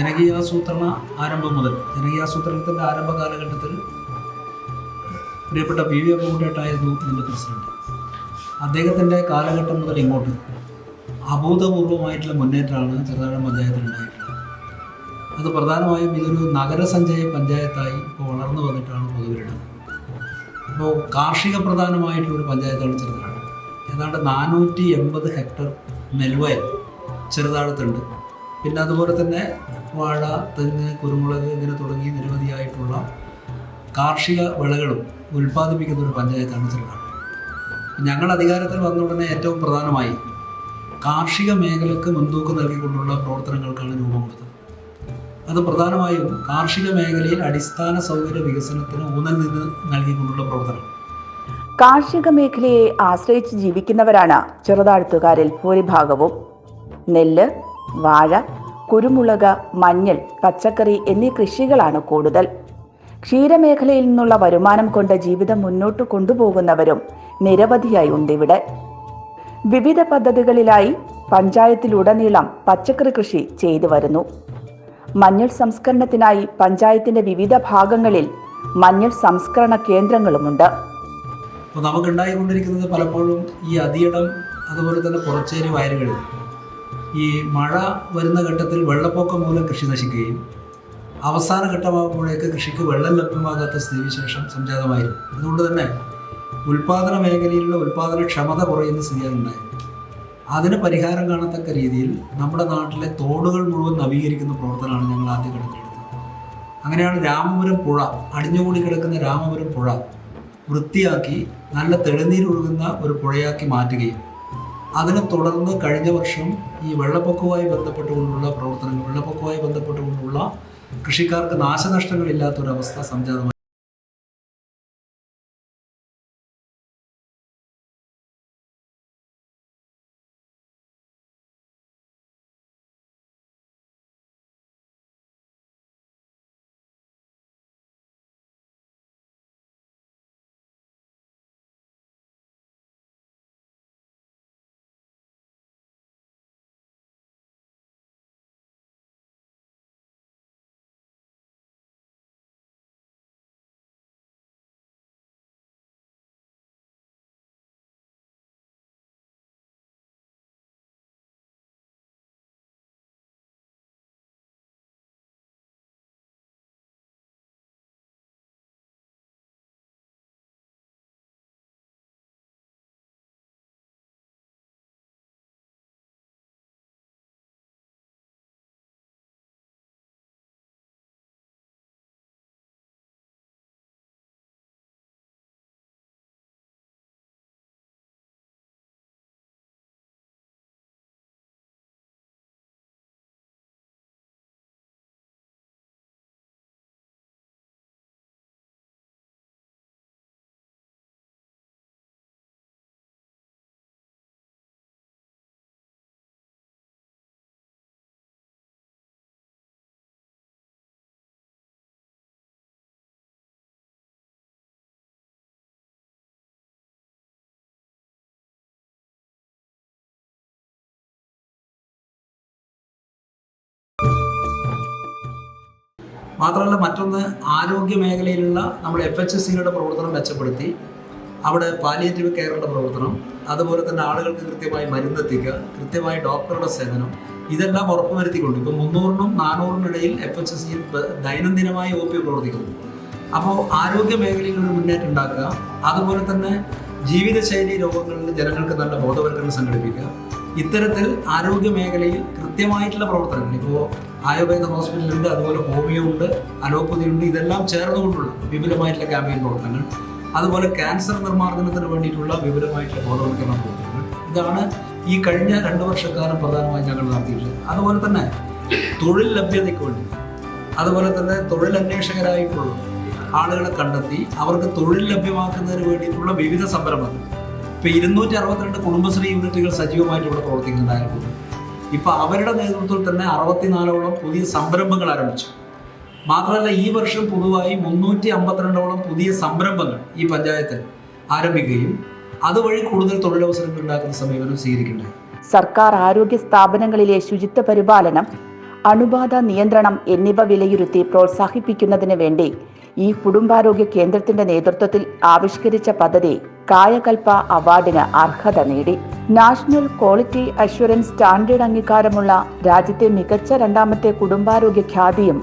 ജനകീയാസൂത്രണ ആരംഭം മുതൽ ജനകീയാസൂത്രണത്തിന്റെ ആരംഭ കാലഘട്ടത്തിൽ പ്രിയപ്പെട്ട പി വി അപ്പുകുട്ടേട്ടായിരുന്നു ഇതിന്റെ പ്രസിഡന്റ്. അദ്ദേഹത്തിന്റെ കാലഘട്ടം മുതൽ ഇങ്ങോട്ട് അഭൂതപൂർവമായിട്ടുള്ള മുന്നേറ്റമാണ് ചെറുതാഴം പഞ്ചായത്തിൽ ഉണ്ടായിട്ടുള്ളത്. അത് പ്രധാനമായും ഇതൊരു നഗരസഞ്ചയ പഞ്ചായത്തായി ഇപ്പോൾ വളർന്നു വന്നിട്ടാണ് പൊതുവിലുള്ളത് അപ്പോൾ കാർഷിക പ്രധാനമായിട്ടുള്ള ഒരു പഞ്ചായത്താണ് ചെറുതാഴം. ഏതാണ്ട് നാനൂറ്റി എൺപത് ഹെക്ടർ നെൽവയൽ ചെറുതാഴത്തുണ്ട്. പിന്നെ അതുപോലെ തന്നെ വാഴ തെങ്ങ് കുരുമുളക് ഇങ്ങനെ തുടങ്ങി നിരവധിയായിട്ടുള്ള കാർഷിക വിളകളും ഉൽപ്പാദിപ്പിക്കുന്ന ഒരു പഞ്ചായത്താണ് ചെറുതാഴം ഞങ്ങൾ അധികാരത്തിൽ വന്ന ഉടനെ ഏറ്റവും പ്രധാനമായി കാർഷിക മേഖലയ്ക്ക് മുൻതൂക്കം നൽകിക്കൊണ്ടുള്ള പ്രവർത്തനങ്ങൾക്കാണ് രൂപം കൊടുത്തത്. അത് പ്രധാനമായും കാർഷിക മേഖലയിൽ അടിസ്ഥാന സൗകര്യ വികസനത്തിന് ഊന്നൽ നിന്ന് നൽകിക്കൊണ്ടുള്ള പ്രവർത്തനം. കാർഷിക മേഖലയെ ആശ്രയിച്ച് ജീവിക്കുന്നവരാണ് ചെറുതാഴ്ത്തുകാരിൽ ഭൂരിഭാഗവും. നെല്ല് വാഴ കുരുമുളക് മഞ്ഞൾ പച്ചക്കറി എന്നീ കൃഷികളാണ് കൂടുതൽ. ക്ഷീരമേഖലയിൽ നിന്നുള്ള വരുമാനം കൊണ്ട് ജീവിതം മുന്നോട്ട് കൊണ്ടുപോകുന്നവരും നിരവധിയായി ഉണ്ട് ഇവിടെ. വിവിധ പദ്ധതികളിലായി പഞ്ചായത്തിലുടനീളം പച്ചക്കറി കൃഷി ചെയ്തു വരുന്നു. മഞ്ഞൾ സംസ്കരണത്തിനായി പഞ്ചായത്തിന്റെ വിവിധ ഭാഗങ്ങളിൽ മഞ്ഞൾ സംസ്കരണ കേന്ദ്രങ്ങളുമുണ്ട്. നമുക്ക് നമുക്കുണ്ടായിക്കൊണ്ടിരിക്കുന്നത് പലപ്പോഴും ഈ അതിയിടം അതുപോലെ തന്നെ പുറച്ചേരി വയലുകളിൽ. ഈ മഴ വരുന്ന ഘട്ടത്തിൽ വെള്ളപ്പൊക്കം മൂലം കൃഷി നശിക്കുകയും അവസാന ഘട്ടമാകുമ്പോഴേക്ക് കൃഷിക്ക് വെള്ളം ലഭ്യമാകാത്ത സ്ഥിതിവിശേഷം സംജാതമായിരുന്നു. അതുകൊണ്ട് തന്നെ ഉൽപാദന മേഖലയിലുള്ള ഉൽപാദന ക്ഷമത കുറയുന്ന സ്ഥിതിയാണ് ഉണ്ടായത്. അതിന് പരിഹാരം കാണത്തക്ക രീതിയിൽ നമ്മുടെ നാട്ടിലെ തോടുകൾ മുഴുവൻ നവീകരിക്കുന്ന പ്രവർത്തനമാണ് ഞങ്ങൾ ആദ്യ ഘട്ടത്തിലെടുത്തത് അങ്ങനെയാണ് രാമപുരം പുഴ അടിഞ്ഞുകൂടി കിടക്കുന്ന രാമപുരം പുഴ വൃത്തിയാക്കി നല്ല തെളിനീരൊഴുകുന്ന ഒരു പുഴയാക്കി മാറ്റുകയും അതിനെ തുടർന്ന് കഴിഞ്ഞ വർഷം ഈ വെള്ളപ്പൊക്കവുമായി ബന്ധപ്പെട്ടുകൊണ്ടുള്ള പ്രവർത്തനങ്ങൾ വെള്ളപ്പൊക്കവുമായി ബന്ധപ്പെട്ടുകൊണ്ടുള്ള കൃഷിക്കാർക്ക് നാശനഷ്ടങ്ങളില്ലാത്തൊരവസ്ഥ സംജാതമായി. മാത്രമല്ല മറ്റൊന്ന് ആരോഗ്യ മേഖലയിലുള്ള നമ്മൾ എഫ് എച്ച് എസ് സിയുടെ പ്രവർത്തനം മെച്ചപ്പെടുത്തി അവിടെ പാലിയേറ്റീവ് കെയറിന്റെ പ്രവർത്തനം അതുപോലെ തന്നെ ആളുകൾക്ക് കൃത്യമായി മരുന്നെത്തിക്കുക കൃത്യമായി ഡോക്ടറുടെ സേവനം ഇതെല്ലാം ഉറപ്പുവരുത്തിക്കൊണ്ട് ഇപ്പോൾ മുന്നൂറിനും നാനൂറിനും ഇടയിൽ എഫ് എച്ച് എസ് സിയിൽ ദൈനംദിനമായി ഒ പി പ്രവർത്തിക്കുന്നു. അപ്പോൾ ആരോഗ്യ മേഖലയിൽ ഒരു മുന്നേറ്റം ഉണ്ടാക്കുക അതുപോലെ തന്നെ ജീവിതശൈലി രോഗങ്ങളിൽ ജനങ്ങൾക്ക് നല്ല ബോധവൽക്കരണം സംഘടിപ്പിക്കുക. ഇത്തരത്തിൽ ആരോഗ്യ മേഖലയിൽ കൃത്യമായിട്ടുള്ള പ്രവർത്തനങ്ങൾ. ഇപ്പോൾ ആയുർവേദ ഹോസ്പിറ്റലുണ്ട് അതുപോലെ ഹോമിയോ ഉണ്ട് അലോപ്പതി ഉണ്ട് ഇതെല്ലാം ചേർന്നുകൊണ്ടുള്ള വിപുലമായിട്ടുള്ള ക്യാമ്പയിൻ പ്രവർത്തനങ്ങൾ. അതുപോലെ ക്യാൻസർ നിർമ്മാർജനത്തിന് വേണ്ടിയിട്ടുള്ള വിപുലമായിട്ടുള്ള ബോധവൽക്കരണ പ്രവർത്തനങ്ങൾ. ഇതാണ് ഈ കഴിഞ്ഞ രണ്ട് വർഷക്കാലം പ്രധാനമായും ഞങ്ങൾ നടത്തിയിട്ടുള്ളത്. അതുപോലെ തന്നെ തൊഴിൽ ലഭ്യതയ്ക്ക് വേണ്ടി അതുപോലെ തന്നെ തൊഴിൽ അന്വേഷകരായിട്ടുള്ള ആളുകളെ കണ്ടെത്തി അവർക്ക് തൊഴിൽ ലഭ്യമാക്കുന്നതിന് വേണ്ടിയിട്ടുള്ള വിവിധ സംരംഭങ്ങൾ. ഇപ്പോൾ ഇരുന്നൂറ്റി അറുപത്തിരണ്ട് കുടുംബശ്രീ യൂണിറ്റുകൾ സജീവമായിട്ട് ഇവിടെ പ്രവർത്തിക്കുന്നുണ്ടായിരുന്നു ഇപ്പൊ അവരുടെ നേതൃത്വത്തിൽ തന്നെ അറുപത്തിനാലോളം പുതിയ സംരംഭങ്ങൾ ആരംഭിച്ചു. മാത്രമല്ല ഈ വർഷം പുതുതായി മുന്നൂറ്റി അമ്പത്തിരണ്ടോളം പുതിയ സംരംഭങ്ങൾ ഈ പഞ്ചായത്തിൽ ആരംഭിക്കുകയും അതുവഴി കൂടുതൽ തൊഴിലവസരങ്ങൾ ഉണ്ടാക്കുന്ന സമീപനം സ്വീകരിക്കേണ്ടത് സർക്കാർ ആരോഗ്യ സ്ഥാപനങ്ങളിലെ ശുചിത്വ പരിപാലനം അണുബാധ നിയന്ത്രണം എന്നിവ വിലയിരുത്തി പ്രോത്സാഹിപ്പിക്കുന്നതിന് വേണ്ടി ഈ കുടുംബാരോഗ്യ കേന്ദ്രത്തിന്റെ നേതൃത്വത്തിൽ ആവിഷ്കരിച്ച പദ്ധതി കായകൽപ്പ അവാർഡിന് അർഹത നേടി. നാഷണൽ ക്വാളിറ്റി അഷ്വറൻസ് സ്റ്റാൻഡേർഡ് അംഗീകാരമുള്ള രാജ്യത്തെ മികച്ച രണ്ടാമത്തെ കുടുംബാരോഗ്യ ഖ്യാതിയും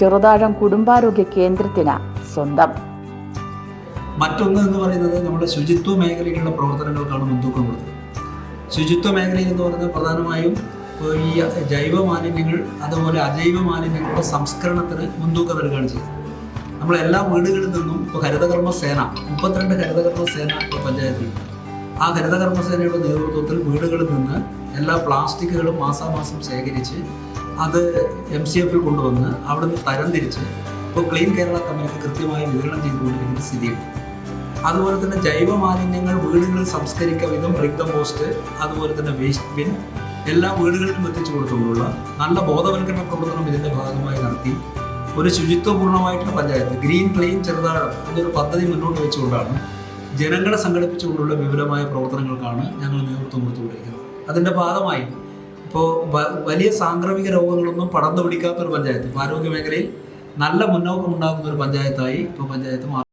ചെറുതാഴം കുടുംബാരോഗ്യ കേന്ദ്രത്തിന് സ്വന്തം. മറ്റൊന്ന് എന്ന് പറയുന്നത് നമ്മുടെ ശുചിത്വ മേഖലയിലുള്ള പ്രവർത്തനങ്ങൾക്കാണ് മുൻതൂക്കം കൊടുത്തത്. ശുചിത്വ മേഖലയിൽ എന്ന് പറയുന്നത് പ്രധാനമായും ഈ ജൈവ മാലിന്യങ്ങൾ അതുപോലെ അജൈവ മാലിന്യങ്ങളുടെ സംസ്കരണത്തിന് മുൻതൂക്കം നൽകുകയാണ് ചെയ്തത് നമ്മൾ എല്ലാ വീടുകളിൽ നിന്നും ഇപ്പോൾ ഹരിതകർമ്മ സേന മുപ്പത്തിരണ്ട് ഹരിതകർമ്മ സേന ഇപ്പോൾ പഞ്ചായത്തിലുണ്ട് ആ ഹരിതകർമ്മ സേനയുടെ നേതൃത്വത്തിൽ വീടുകളിൽ നിന്ന് എല്ലാ പ്ലാസ്റ്റിക്കുകളും മാസാമാസം ശേഖരിച്ച് അത് എം സി എഫിൽ കൊണ്ടുവന്ന് അവിടുന്ന് തരംതിരിച്ച് ഇപ്പോൾ ക്ലീൻ കേരള കമ്പനിക്ക് കൃത്യമായി വിതരണം ചെയ്തുകൊണ്ടിരിക്കുന്ന സ്ഥിതിയുണ്ട്. അതുപോലെ തന്നെ ജൈവ മാലിന്യങ്ങൾ വീടുകളിൽ സംസ്കരിക്കുക വിധം ബ്രിക് പോസ്റ്റ് അതുപോലെ തന്നെ വേസ്റ്റ് ബിൻ എല്ലാ വീടുകളിലും എത്തിച്ചു കൊടുത്തുകൊണ്ടുള്ള നല്ല ബോധവൽക്കരണ പ്രവർത്തനം ഇതിന്റെ ഭാഗമായി നടത്തി. ഒരു ശുചിത്വപൂർണമായിട്ടുള്ള പഞ്ചായത്ത്. ഗ്രീൻ ക്ലീൻ ചെറുതാഴം എന്നൊരു പദ്ധതി മുന്നോട്ട് വെച്ചുകൊണ്ടാണ് ജനങ്ങളെ സംഘടിപ്പിച്ചുകൊണ്ടുള്ള വിപുലമായ പ്രവർത്തനങ്ങൾക്കാണ് ഞങ്ങൾ നേതൃത്വം കൊടുത്തുകൊണ്ടിരിക്കുന്നത്. അതിന്റെ ഭാഗമായി ഇപ്പോൾ വലിയ സാംക്രമിക രോഗങ്ങളൊന്നും പടർന്നു പിടിക്കാത്ത ഒരു പഞ്ചായത്ത് ആരോഗ്യ മേഖലയിൽ നല്ല മുന്നോക്കം ഉണ്ടാകുന്ന ഒരു പഞ്ചായത്തായി ഇപ്പോൾ പഞ്ചായത്ത് മാറി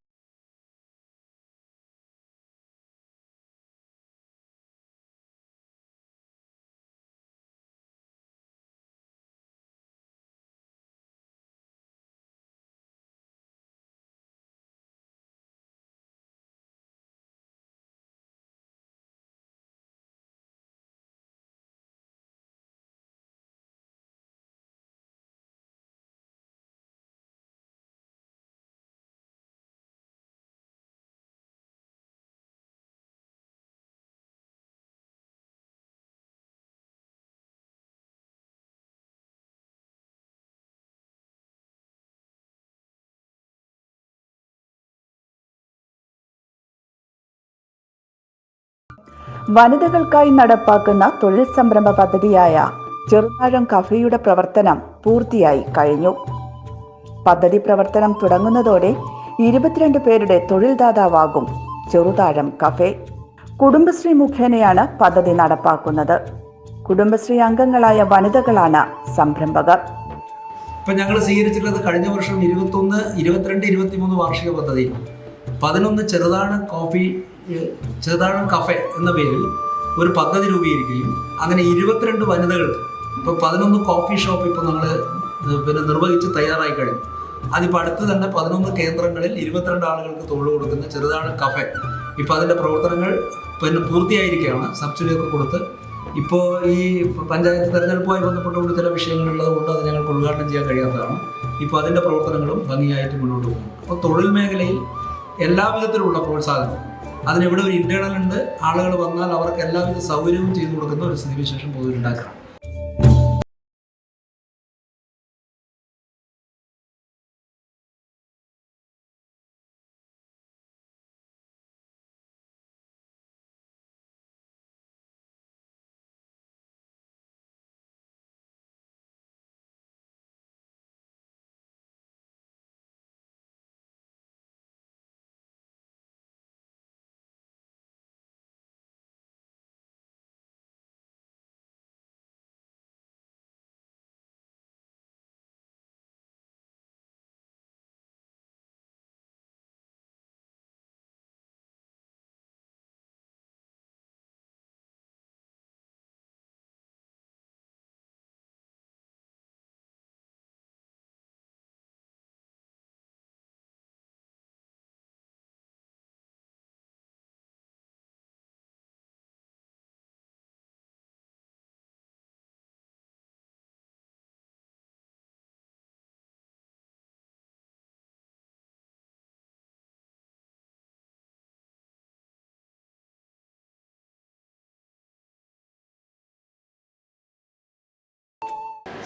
വനിതകൾക്കായി നടപ്പാക്കുന്ന തൊഴിൽ സംരംഭ പദ്ധതിയായ ചെറുനാഴം കഫേയുടെ പ്രവർത്തനം പൂർത്തിയായി കഴിഞ്ഞു. പദ്ധതി പ്രവർത്തനം തുടങ്ങുന്നതോടെ ഇരുപത്തിരണ്ട് പേരുടെ തൊഴിൽദാതാവാകും ചെറുതാഴം കഫേ. കുടുംബശ്രീ മുഖേനയാണ് പദ്ധതി നടപ്പാക്കുന്നത്. കുടുംബശ്രീ അംഗങ്ങളായ വനിതകളാണ് സംരംഭകർ. ഇപ്പം ഞങ്ങൾ സ്വീകരിച്ചിട്ടുള്ളത് കഴിഞ്ഞ വർഷം ഇരുപത്തൊന്ന് ഇരുപത്തിരണ്ട് ഇരുപത്തിമൂന്ന് വാർഷിക പദ്ധതി. പതിനൊന്ന് ചെറുതാഴം കോഫി ചെറുതാഴം കഫേ എന്ന പേരിൽ ഒരു പദ്ധതി രൂപീകരിക്കുകയും അങ്ങനെ ഇരുപത്തിരണ്ട് വനിതകൾ ഇപ്പോൾ പതിനൊന്ന് കോഫി ഷോപ്പ് ഇപ്പോൾ നമ്മൾ പിന്നെ നിർവഹിച്ച് തയ്യാറായി കഴിഞ്ഞു. അതിപ്പോൾ അടുത്ത് തന്നെ പതിനൊന്ന് കേന്ദ്രങ്ങളിൽ ഇരുപത്തിരണ്ട് ആളുകൾക്ക് തൊഴിൽ കൊടുക്കുന്ന ചെറുതാഴം കഫേ ഇപ്പോൾ അതിന്റെ പ്രവർത്തനങ്ങൾ പിന്നെ പൂർത്തിയായിരിക്കുകയാണ് സബ്സിഡിയൊക്കെ കൊടുത്ത്. ഇപ്പോൾ ഈ പഞ്ചായത്ത് തെരഞ്ഞെടുപ്പുമായി ബന്ധപ്പെട്ടുകൊണ്ട് ചില വിഷയങ്ങളുള്ളത് കൊണ്ട് അത് ഞങ്ങൾക്ക് ഉദ്ഘാടനം ചെയ്യാൻ കഴിയാത്തതാണ്. ഇപ്പോൾ അതിന്റെ പ്രവർത്തനങ്ങളും ഭംഗിയായിട്ട് മുന്നോട്ട് പോകും അപ്പോൾ തൊഴിൽ മേഖലയിൽ എല്ലാ വിധത്തിലുള്ള പ്രോത്സാഹനം അതിനെവിടെ ഒരു ഇന്റേണൽ ഉണ്ട്. ആളുകൾ വന്നാൽ അവർക്ക് എല്ലാവിധ സൗകര്യവും ചെയ്തു കൊടുക്കുന്ന ഒരു സ്ഥിതിവിശേഷം പൊതുവിൽ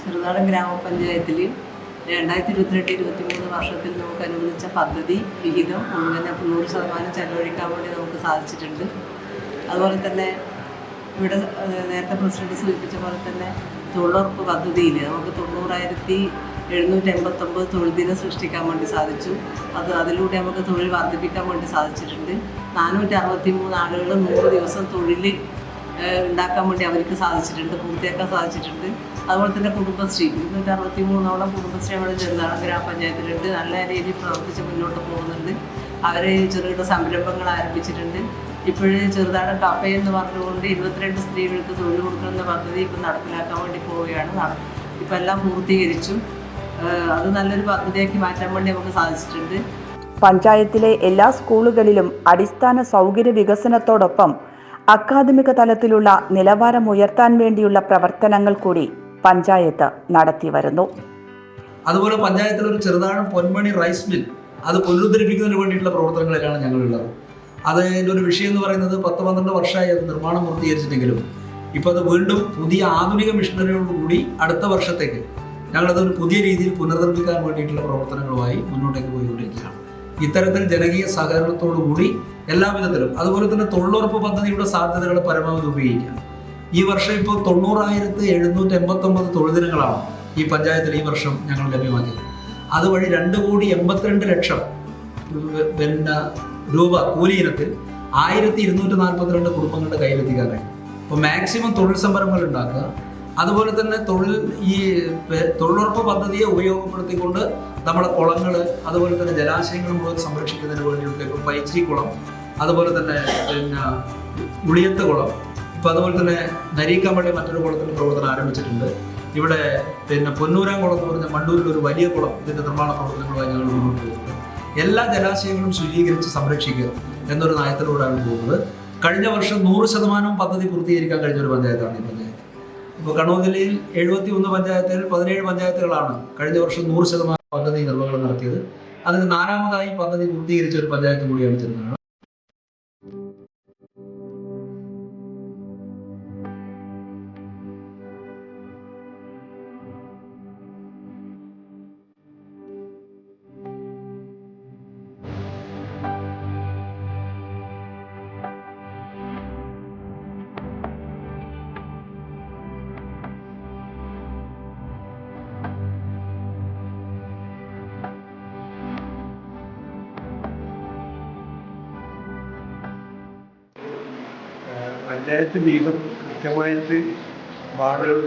ചെറുതാഴം ഗ്രാമപഞ്ചായത്തിൽ രണ്ടായിരത്തി ഇരുപത്തിരണ്ട് ഇരുപത്തി മൂന്ന് വർഷത്തിൽ നമുക്ക് അനുവദിച്ച പദ്ധതി വിഹിതം മുഴുവൻ നൂറ് ശതമാനം ചെലവഴിക്കാൻ വേണ്ടി നമുക്ക് സാധിച്ചിട്ടുണ്ട്. അതുപോലെ തന്നെ ഇവിടെ നേരത്തെ പ്രസിഡന്റ് സൂചിപ്പിച്ച പോലെ തന്നെ തൊഴിലുറപ്പ് പദ്ധതിയിൽ നമുക്ക് തൊണ്ണൂറായിരത്തി എഴുന്നൂറ്റി എൺപത്തൊമ്പത് തൊഴിൽ ദിനം സൃഷ്ടിക്കാൻ വേണ്ടി സാധിച്ചു. അത് അതിലൂടെ നമുക്ക് തൊഴിൽ വർദ്ധിപ്പിക്കാൻ വേണ്ടി സാധിച്ചിട്ടുണ്ട്. നാനൂറ്റി അറുപത്തി മൂന്ന് ആളുകൾ നൂറ് ദിവസം തൊഴിൽ ഉണ്ടാക്കാൻ വേണ്ടി അവർക്ക് സാധിച്ചിട്ടുണ്ട് പൂർത്തിയാക്കാൻ സാധിച്ചിട്ടുണ്ട്. അതുപോലെ തന്നെ കുടുംബശ്രീ. ഇരുന്നൂറ്റി അറുപത്തി മൂന്നോളം കുടുംബശ്രീ നമ്മുടെ ചെറുതാഴം ഗ്രാമപഞ്ചായത്തിലുണ്ട്. നല്ല രീതിയിൽ പ്രവർത്തിച്ച് മുന്നോട്ട് പോകുന്നുണ്ട്. അവർ ചെറുകിട സംരംഭങ്ങൾ ആരംഭിച്ചിട്ടുണ്ട്. ഇപ്പോഴും ചെറുതാണ് കഫേ എന്ന് പറഞ്ഞുകൊണ്ട് ഇരുപത്തിരണ്ട് സ്ത്രീകൾക്ക് തൊഴിൽ കൊടുക്കുന്ന പദ്ധതി ഇപ്പം നടപ്പിലാക്കാൻ വേണ്ടി പോവുകയാണ്. ഇപ്പം എല്ലാം പൂർത്തീകരിച്ചു. അത് നല്ലൊരു പദ്ധതിയാക്കി മാറ്റാൻ വേണ്ടി നമുക്ക് സാധിച്ചിട്ടുണ്ട്. പഞ്ചായത്തിലെ എല്ലാ സ്കൂളുകളിലും അടിസ്ഥാന സൗകര്യ വികസനത്തോടൊപ്പം അക്കാദമിക തലത്തിലുള്ള നിലവാരം ഉയർത്താൻ വേണ്ടിയുള്ള പ്രവർത്തനങ്ങൾ കൂടി പഞ്ചായത്ത് നടത്തി വരുന്നു. അതുപോലെ പഞ്ചായത്തിൽ ഒരു ചെറുതാണ് പൊന്മണി റൈസ് മിൽ അത് പുനരുദ്ധരിപ്പിക്കുന്നതിന് വേണ്ടിയിട്ടുള്ള പ്രവർത്തനങ്ങളിലാണ് ഞങ്ങളുള്ളത്. അതിന്റെ ഒരു വിഷയം എന്ന് പറയുന്നത് പത്ത് പന്ത്രണ്ട് വർഷമായി അത് നിർമ്മാണം പൂർത്തീകരിച്ചിട്ടെങ്കിലും ഇപ്പോൾ അത് വീണ്ടും പുതിയ ആധുനിക മിഷനറിയോടുകൂടി അടുത്ത വർഷത്തേക്ക് ഞങ്ങളത് ഒരു പുതിയ രീതിയിൽ പുനർനിർമ്മിക്കാൻ വേണ്ടിയിട്ടുള്ള പ്രവർത്തനങ്ങളുമായി മുന്നോട്ടേക്ക് പോയിക്കൊണ്ടിരിക്കുകയാണ്. ഇത്തരത്തിൽ ജനകീയ സഹകരണത്തോടു കൂടി എല്ലാ വിധത്തിലും അതുപോലെ തന്നെ തൊഴിലുറപ്പ് പദ്ധതിയുടെ സാധ്യതകൾ പരമാവധി ഉപയോഗിക്കാം. ഈ വർഷം ഇപ്പോൾ തൊണ്ണൂറായിരത്തി എഴുന്നൂറ്റി എൺപത്തൊമ്പത് തൊഴിൽദിനങ്ങളാണ് ഈ പഞ്ചായത്തിൽ ഈ വർഷം ഞങ്ങൾ ലഭ്യമാക്കിയത്. അതുവഴി രണ്ട് കോടി എൺപത്തിരണ്ട് ലക്ഷം പിന്നെ രൂപ കൂലി ഇനത്തിൽ ആയിരത്തി ഇരുന്നൂറ്റി നാൽപ്പത്തിരണ്ട് കുടുംബങ്ങളുടെ കയ്യിലെത്തിക്കാൻ കഴിയും അപ്പോൾ മാക്സിമം തൊഴിൽ സംരംഭങ്ങൾ ഉണ്ടാക്കുക. അതുപോലെ തന്നെ തൊഴിൽ ഈ തൊഴിലുറപ്പ് പദ്ധതിയെ ഉപയോഗപ്പെടുത്തിക്കൊണ്ട് നമ്മുടെ കുളങ്ങൾ അതുപോലെ തന്നെ ജലാശയങ്ങൾ മുഴുവൻ സംരക്ഷിക്കുന്നതിന് വേണ്ടിയിട്ട് ഇപ്പോൾ പൈച്ചി കുളം അതുപോലെ തന്നെ പിന്നെ ഉളിയത്ത് കുളം ഇപ്പോൾ അതുപോലെ തന്നെ നരീക്കാമ്പള്ളി മറ്റൊരു കുളത്തിൽ പ്രവർത്തനം ആരംഭിച്ചിട്ടുണ്ട്. ഇവിടെ പിന്നെ പൊന്നൂരാം കുളം എന്ന് പറഞ്ഞ മണ്ണൂരിൽ ഒരു വലിയ കുളം ഇതിന്റെ നിർമ്മാണ പ്രവർത്തനങ്ങളുമായി ഞങ്ങൾ മുന്നോട്ട് പോകുന്നത് എല്ലാ ജലാശയങ്ങളും ശുചീകരിച്ച് സംരക്ഷിക്കുക എന്നൊരു നയത്തിലൂടെയാണ് പോകുന്നത്. കഴിഞ്ഞ വർഷം നൂറ് ശതമാനം പദ്ധതി പൂർത്തീകരിക്കാൻ കഴിഞ്ഞ ഒരു പഞ്ചായത്താണ് ഈ പഞ്ചായത്ത്. ഇപ്പോൾ കണ്ണൂർ ജില്ലയിൽ എഴുപത്തി ഒന്ന് പഞ്ചായത്തിൽ പതിനേഴ് പഞ്ചായത്തുകളാണ് കഴിഞ്ഞ വർഷം നൂറ് ശതമാനം പദ്ധതി നിർവഹണം നടത്തിയത്. അതിന് നാലാമതായി പദ്ധതി പൂർത്തീകരിച്ച ഒരു പഞ്ചായത്ത് കൂടിയാണ് ചെറുനാട്. പഞ്ചായത്ത് വീതം കൃത്യമായിട്ട് വാടകൾ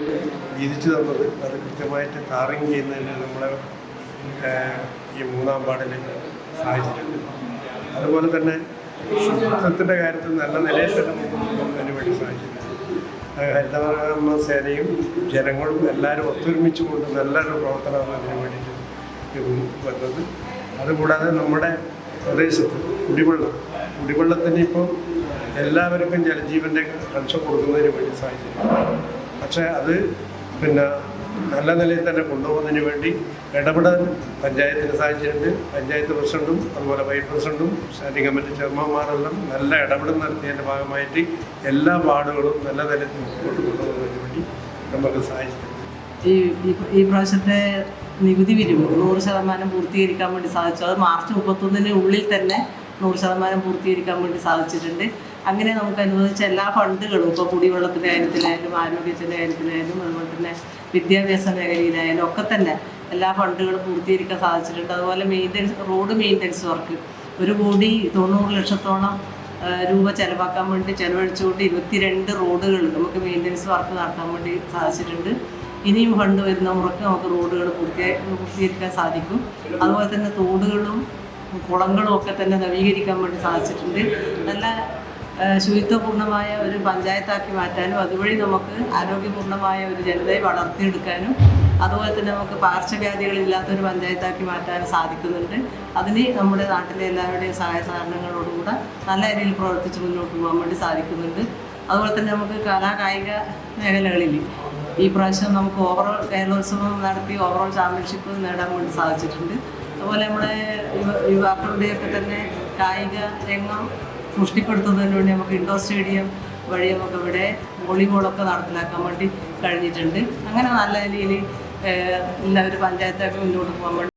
വീതിച്ചു തന്നത് അത് കൃത്യമായിട്ട് ടാറിങ് ചെയ്യുന്നതിന് നമ്മളെ ഈ മൂന്നാം വാർഡിൽ സാധിച്ചിട്ടുണ്ട്. അതുപോലെ തന്നെ ശുചിത്വത്തിന്റെ കാര്യത്തിൽ നല്ല നിലയിൽ തന്നെ മുന്നോട്ട് വേണ്ടി സാധിച്ചിട്ടുണ്ട്. ഹരിതകർമ്മ സേനയും ജനങ്ങളും എല്ലാവരും ഒത്തൊരുമിച്ച് കൊണ്ട് നല്ലൊരു പ്രവർത്തനമാണ് അതിന് വേണ്ടിയിട്ട് വന്നത്. അതുകൂടാതെ നമ്മുടെ പ്രദേശത്ത് കുടിവെള്ളം കുടിവെള്ളത്തിന് ഇപ്പോൾ എല്ലാവർക്കും ജലജീവന്റെ പെൻഷൻ കൊടുക്കുന്നതിന് വേണ്ടി സാധിച്ചിട്ടുണ്ട് പക്ഷേ അത് പിന്നെ നല്ല നിലയിൽ തന്നെ കൊണ്ടുപോകുന്നതിന് വേണ്ടി ഇടപെടാൻ പഞ്ചായത്തിന് സാധിച്ചിട്ടുണ്ട്. പഞ്ചായത്ത് പ്രസിഡന്റും അതുപോലെ വൈസ് പ്രസിഡന്റും സ്റ്റാൻഡിംഗ് കമ്മിറ്റി ചെയർമാൻമാരെല്ലാം നല്ല ഇടപെടൽ നടത്തിയതിന്റെ ഭാഗമായിട്ട് എല്ലാ വാർഡുകളും നല്ല നിലയിൽ മുമ്പോട്ട് കൊണ്ടുപോകുന്നതിന് വേണ്ടി നമുക്ക് സാധിച്ചിട്ടുണ്ട്. ഈ- ഈ പ്രാവശ്യത്തെ നികുതി പിരിവ് നൂറ് ശതമാനം പൂർത്തീകരിക്കാൻ വേണ്ടി സാധിച്ചു. അത് മാർച്ച് മുപ്പത്തൊന്നിന് ഉള്ളിൽ തന്നെ നൂറ് ശതമാനം പൂർത്തീകരിക്കാൻ വേണ്ടി സാധിച്ചിട്ടുണ്ട്. അങ്ങനെ നമുക്ക് അനുവദിച്ച എല്ലാ ഫണ്ടുകളും ഇപ്പോൾ കുടിവെള്ളത്തിന്റെ കാര്യത്തിലായാലും ആരോഗ്യത്തിന്റെ കാര്യത്തിലായാലും അതുപോലെ തന്നെ വിദ്യാഭ്യാസ മേഖലയിലായാലും ഒക്കെ തന്നെ എല്ലാ ഫണ്ടുകളും പൂർത്തീകരിക്കാൻ സാധിച്ചിട്ടുണ്ട്. അതുപോലെ മെയിന്റനൻസ് റോഡ് മെയിന്റനൻസ് വർക്ക് ഒരു കോടി തൊണ്ണൂറ് ലക്ഷത്തോളം രൂപ ചിലവാക്കാൻ വേണ്ടി ചെലവഴിച്ചുകൊണ്ട് ഇരുപത്തിരണ്ട് റോഡുകൾ നമുക്ക് മെയിന്റനൻസ് വർക്ക് നടത്താൻ വേണ്ടി സാധിച്ചിട്ടുണ്ട്. ഇനിയും ഫണ്ട് വരുന്ന മുറക്ക് നമുക്ക് റോഡുകൾ പൂർത്തീകരിക്കാൻ സാധിക്കും. അതുപോലെ തന്നെ തോടുകളും കുളങ്ങളും ഒക്കെ തന്നെ നവീകരിക്കാൻ വേണ്ടി സാധിച്ചിട്ടുണ്ട്. നല്ല ശുചിത്വപൂർണമായ ഒരു പഞ്ചായത്താക്കി മാറ്റാനും അതുവഴി നമുക്ക് ആരോഗ്യപൂർണമായ ഒരു ജനതയെ വളർത്തിയെടുക്കാനും അതുപോലെ തന്നെ നമുക്ക് പാർശ്വവ്യാധികളില്ലാത്ത ഒരു പഞ്ചായത്താക്കി മാറ്റാനും സാധിക്കുന്നുണ്ട്. അതിന് നമ്മുടെ നാട്ടിലെ എല്ലാവരുടെയും സഹായ സഹകരണങ്ങളോടുകൂടെ നല്ല രീതിയിൽ പ്രവർത്തിച്ച് മുന്നോട്ട് പോകാൻ വേണ്ടി സാധിക്കുന്നുണ്ട്. അതുപോലെ തന്നെ നമുക്ക് കലാ കായിക മേഖലകളിൽ ഈ പ്രാവശ്യം നമുക്ക് ഓവറോൾ കേരളോത്സവം നടത്തി ഓവറോൾ ചാമ്പ്യൻഷിപ്പ് നേടാൻ വേണ്ടി സാധിച്ചിട്ടുണ്ട്. അതുപോലെ നമ്മുടെ യുവ- യുവാക്കളുടെയൊക്കെ തന്നെ കായിക രംഗം പുഷ്ടിപ്പെടുത്തുന്നതിന് വേണ്ടി നമുക്ക് ഇൻഡോർ സ്റ്റേഡിയം വഴി നമുക്ക് ഇവിടെ വോളിബോളൊക്കെ നടപ്പിലാക്കാൻ വേണ്ടി കഴിഞ്ഞിട്ടുണ്ട്. അങ്ങനെ നല്ല രീതിയിൽ എല്ലാവരും പഞ്ചായത്തൊക്കെ മുന്നോട്ട് പോകാൻ